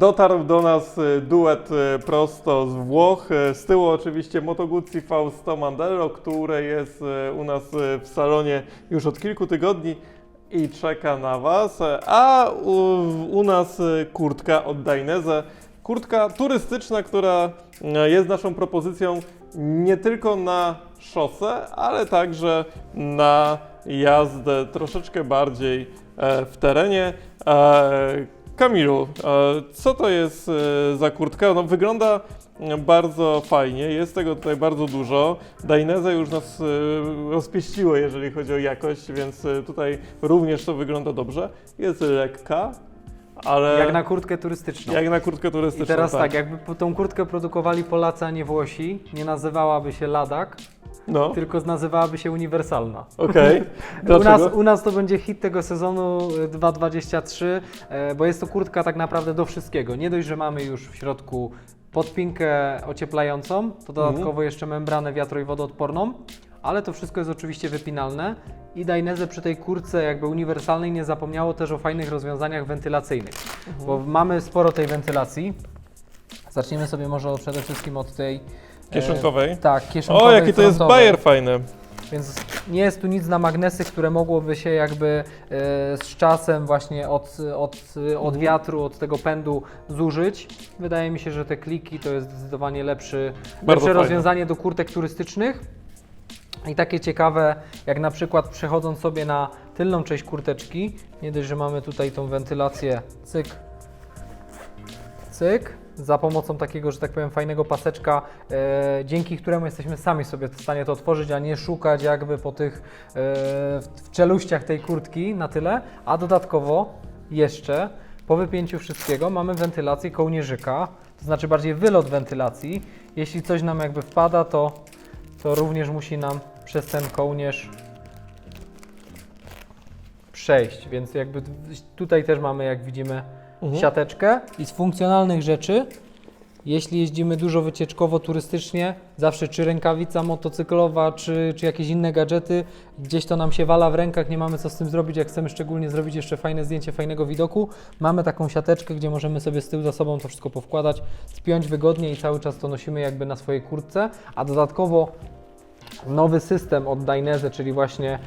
Dotarł do nas e, duet e, prosto z Włoch. E, Z tyłu oczywiście Moto Guzzi Fausto Mandello, które jest e, u nas e, w salonie już od kilku tygodni i czeka na Was. E, A u, u nas e, kurtka od Dainese. Kurtka turystyczna, która e, jest naszą propozycją nie tylko na szosę, ale także na jazdę troszeczkę bardziej e, w terenie. Kamilu, co to jest e, za kurtka? No, wygląda e, bardzo fajnie, jest tego tutaj bardzo dużo. Dainese już nas e, rozpieściło, jeżeli chodzi o jakość, więc e, tutaj również to wygląda dobrze. Jest lekka, ale Jak na kurtkę turystyczną. jak na kurtkę turystyczną. I teraz tak, jakby po- tą kurtkę produkowali Polacy, a nie Włosi, nie nazywałaby się Ladak, No, tylko nazywałaby się Uniwersalna. okej. U Dlaczego? nas, u nas to będzie hit tego sezonu y, 2023, e, bo jest to kurtka tak naprawdę do wszystkiego. Nie dość, że mamy już w środku podpinkę ocieplającą, to dodatkowo Mhm. jeszcze membranę wiatro i wodoodporną, ale to wszystko jest oczywiście wypinalne i Dainese przy tej kurtce jakby uniwersalnej nie zapomniało też o fajnych rozwiązaniach wentylacyjnych, Mhm. bo mamy sporo tej wentylacji. Zaczniemy sobie może przede wszystkim od tej Kieszonkowej. tak, kieszonkowej O, jaki to jest frontowej. bajer fajny. Więc nie jest tu nic na magnesy, które mogłoby się jakby e, z czasem właśnie od, od, od wiatru, od tego pędu zużyć. Wydaje mi się, że te kliki to jest zdecydowanie lepszy, Bardzo lepsze fajne. rozwiązanie do kurtek turystycznych. I takie ciekawe, jak na przykład przechodząc sobie na tylną część kurteczki, nie dość, że mamy tutaj tą wentylację cyk, cyk, za pomocą takiego, że tak powiem, fajnego paseczka, e, dzięki któremu jesteśmy sami sobie w stanie to otworzyć, a nie szukać jakby po tych e, w, w czeluściach tej kurtki na tyle, a dodatkowo jeszcze po wypięciu wszystkiego mamy wentylację kołnierzyka, to znaczy bardziej wylot wentylacji. Jeśli coś nam jakby wpada, to, to również musi nam przez ten kołnierz przejść, więc jakby tutaj też mamy, jak widzimy, Mhm. siateczkę. I z funkcjonalnych rzeczy, jeśli jeździmy dużo wycieczkowo, turystycznie, zawsze czy rękawica motocyklowa, czy, czy jakieś inne gadżety, gdzieś to nam się wala w rękach, nie mamy co z tym zrobić, jak chcemy szczególnie zrobić jeszcze fajne zdjęcie fajnego widoku, mamy taką siateczkę, gdzie możemy sobie z tyłu za sobą to wszystko powkładać, spiąć wygodnie i cały czas to nosimy jakby na swojej kurtce, a dodatkowo nowy system od Dainese, czyli właśnie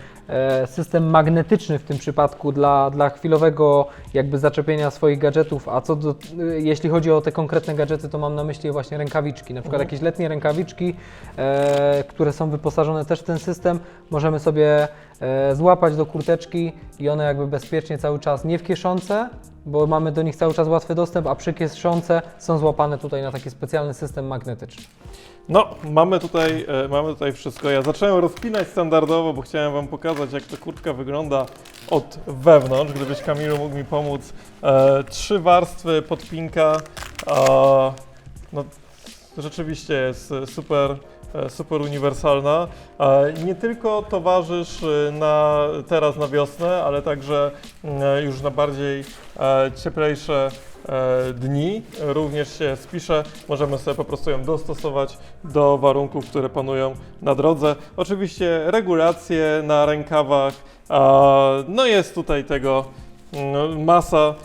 system magnetyczny w tym przypadku dla, dla chwilowego jakby zaczepienia swoich gadżetów, a co do, e, jeśli chodzi o te konkretne gadżety, to mam na myśli właśnie rękawiczki, na przykład jakieś letnie rękawiczki, e, które są wyposażone też w ten system, możemy sobie e, złapać do kurteczki i one jakby bezpiecznie cały czas, nie w kieszonce, bo mamy do nich cały czas łatwy dostęp, a przy kieszonce są złapane tutaj na taki specjalny system magnetyczny. No, mamy tutaj, e, mamy tutaj wszystko. Ja zacząłem rozpinać standardowo, bo chciałem Wam pokazać, jak ta kurtka wygląda od wewnątrz. Gdybyś Kamilu mógł mi pomóc. E, trzy warstwy podpinka. E, no, rzeczywiście jest e, super, e, super uniwersalna. E, nie tylko towarzysz na, teraz na wiosnę, ale także mm, już na bardziej cieplejsze dni również się spisze. Możemy sobie po prostu ją dostosować do warunków, które panują na drodze. Oczywiście regulacje na rękawach. No jest tutaj tego mm, masa.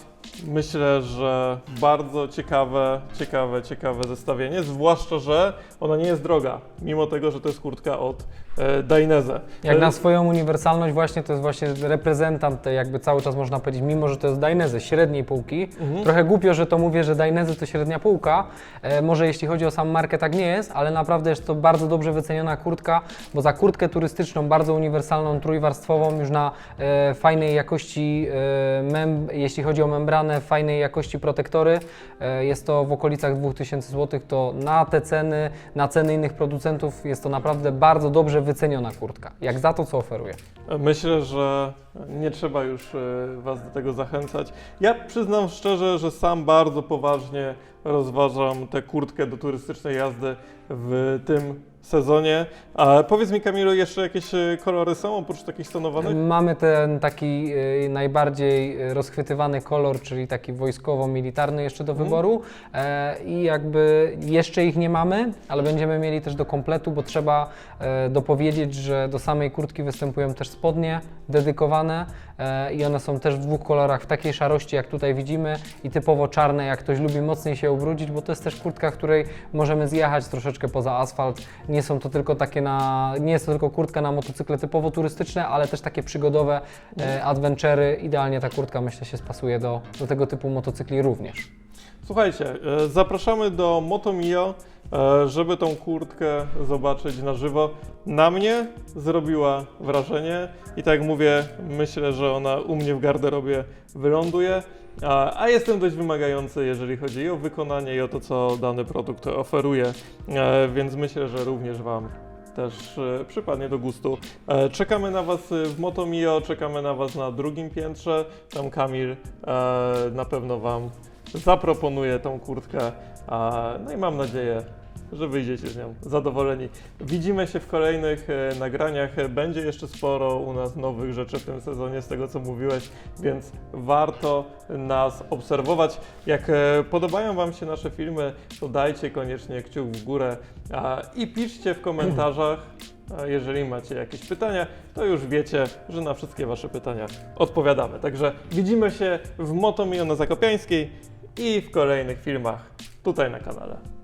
Myślę, że bardzo ciekawe, ciekawe, ciekawe zestawienie, zwłaszcza, że ona nie jest droga, mimo tego, że to jest kurtka od e, Dainese. Jak na swoją uniwersalność właśnie to jest właśnie reprezentant tej jakby cały czas można powiedzieć, mimo że to jest Dainese średniej półki. Mhm. Trochę głupio, że to mówię, że Dainese to średnia półka. E, może jeśli chodzi o sam markę tak nie jest, ale naprawdę jest to bardzo dobrze wyceniona kurtka, bo za kurtkę turystyczną, bardzo uniwersalną, trójwarstwową, już na e, fajnej jakości, e, mem, jeśli chodzi o membranę, fajnej jakości protektory, e, jest to w okolicach 2000 zł, to na te ceny, na ceny innych producentów jest to naprawdę bardzo dobrze wyceniona kurtka, jak za to, co oferuje. Myślę, że nie trzeba już e, Was do tego zachęcać. Ja przyznam szczerze, że sam bardzo poważnie rozważam tę kurtkę do turystycznej jazdy w tym sezonie. A powiedz mi Kamilu, jeszcze jakieś e, kolory są oprócz takich stonowanych? Mamy ten taki y, najbardziej y, rozchwytywany kolor, czyli taki wojskowo-militarny jeszcze do wyboru e, i jakby jeszcze ich nie mamy, ale będziemy mieli też do kompletu, bo trzeba e, dopowiedzieć, że do samej kurtki występują też spodnie dedykowane e, i one są też w dwóch kolorach, w takiej szarości jak tutaj widzimy i typowo czarne, jak ktoś lubi mocniej się ubrudzić, bo to jest też kurtka, której możemy zjechać troszeczkę poza asfalt. Nie są to tylko takie na, nie jest to tylko kurtka na motocykle typowo turystyczne, ale też takie przygodowe e, adventury. Idealnie ta kurtka myślę się spasuje do, do tego typu motocykli również. Słuchajcie, e, zapraszamy do Motomio, e, żeby tą kurtkę zobaczyć na żywo. Na mnie zrobiła wrażenie i tak jak mówię, myślę, że ona u mnie w garderobie wyląduje. A, a jestem dość wymagający, jeżeli chodzi o wykonanie, i o to, co dany produkt oferuje, e, więc myślę, że również Wam też e, przypadnie do gustu. E, Czekamy na Was w Motomio, czekamy na Was na drugim piętrze. Tam Kamil na pewno Wam zaproponuje tą kurtkę. No i mam nadzieję, że wyjdziecie z nią zadowoleni. Widzimy się w kolejnych e, nagraniach. Będzie jeszcze sporo u nas nowych rzeczy w tym sezonie, z tego co mówiłeś, więc warto nas obserwować. Jak e, podobają Wam się nasze filmy, to dajcie koniecznie kciuk w górę a, i piszcie w komentarzach. A jeżeli macie jakieś pytania, to już wiecie, że na wszystkie Wasze pytania odpowiadamy. Także widzimy się w Motomio na Zakopiańskiej i w kolejnych filmach tutaj na kanale.